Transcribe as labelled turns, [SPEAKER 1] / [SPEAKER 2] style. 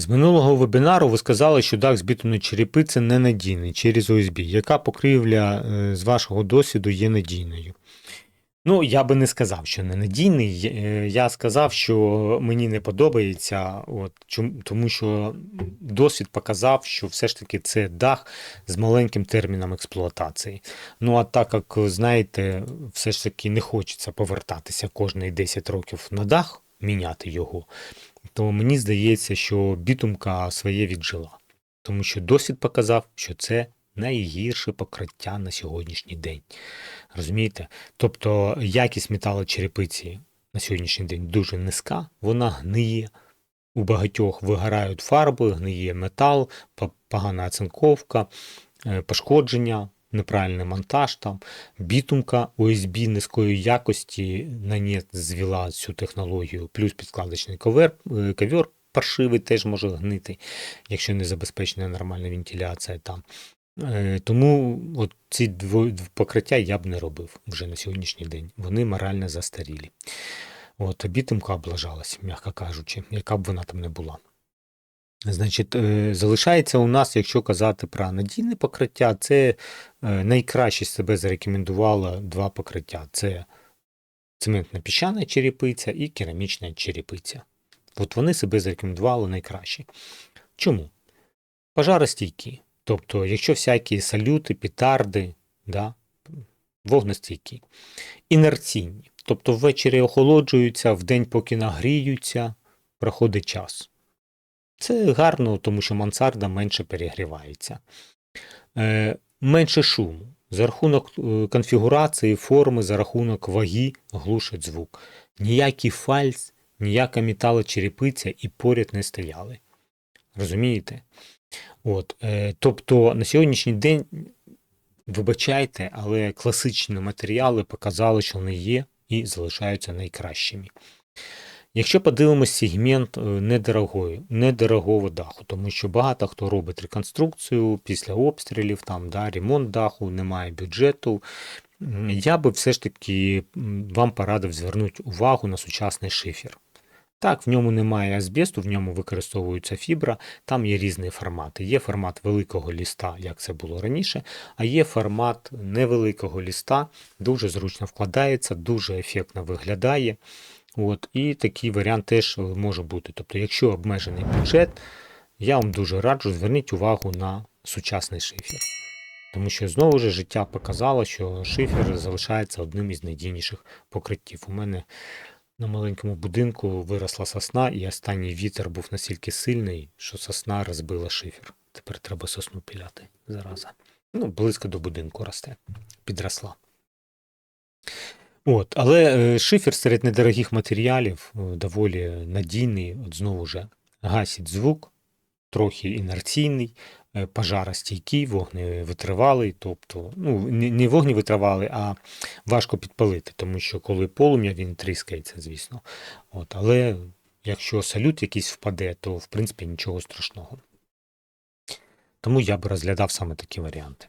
[SPEAKER 1] З минулого вебінару ви сказали, що дах з бітумної черепиці ненадійний через ОСБ. Яка покрівля е, з вашого досвіду є надійною? Ну, я би не сказав, що ненадійний. Е, Я сказав, що мені не подобається, от, тому що досвід показав, що все ж таки це дах з маленьким терміном експлуатації. Ну, а так як, знаєте, все ж таки не хочеться повертатися кожні 10 років на дах, міняти його, то мені здається, що бітумка своє віджила. Тому що досвід показав, що це найгірше покриття на сьогоднішній день. Розумієте? Тобто якість металочерепиці на сьогоднішній день дуже низька, вона гниє. У багатьох вигорають фарби, гниє метал, погана оцинковка, е, пошкодження, неправильний монтаж там, бітумка ОСБ низької якості на нет звела цю технологію, плюс підкладочний ковер, е, ковер паршивий теж може гнити, якщо не забезпечена нормальна вентиляція там. Е, Тому от ці дво- покриття я б не робив вже на сьогоднішній день. Вони морально застарілі. От, а бітумка облажалась, м'яко кажучи, яка б вона там не була. Значить, е, залишається у нас, якщо казати про надійне покриття, це е, найкраще себе зарекомендувало два покриття: це цементна піщана черепиця і керамічна черепиця. От вони себе зарекомендували найкраще. Чому? Пожаростійкі. Тобто, якщо всякі салюти, петарди, да, вогнестійкі, інерційні. Тобто ввечері охолоджуються, вдень поки нагріються, проходить час. Це гарно, тому що мансарда менше перегрівається. Е, менше шуму. За рахунок е, конфігурації форми, за рахунок ваги глушить звук. Ніякий фальц, ніяка металочерепиця і поряд не стояли. Розумієте? От, е, тобто на сьогоднішній день, вибачайте, але класичні матеріали показали, що вони є і залишаються найкращими. Якщо подивимось сегмент е, недорогої, недорогого даху, тому що багато хто робить реконструкцію після обстрілів, там да, ремонт даху, немає бюджету. Я би все ж таки вам порадив звернути увагу на сучасний шифер. Так, в ньому немає асбесту, в ньому використовується фібра, там є різні формати. Є формат великого ліста, як це було раніше, а є формат невеликого ліста, дуже зручно вкладається, дуже ефектно виглядає. От, і такий варіант теж е, може бути. Тобто, якщо обмежений бюджет, я вам дуже раджу зверніть увагу на сучасний шифер. Тому що знову ж життя показало, що шифер залишається одним із найдійніших покриттів. У мене на маленькому будинку виросла сосна, і останній вітер був настільки сильний, що сосна розбила шифер. Тепер треба сосну піляти зараза. Ну, близько до будинку росте, підросла. От, але е, шифер серед недорогих матеріалів е, доволі надійний, от знову ж гасить звук, трохи інерційний, е, пожаростійкий, вогневитривалий, тобто, ну, не, не вогневитривалий, а важко підпалити, тому що коли полум'я, він тріскається, звісно. От, але якщо салют якийсь впаде, то в принципі нічого страшного. Тому я б розглядав саме такі варіанти.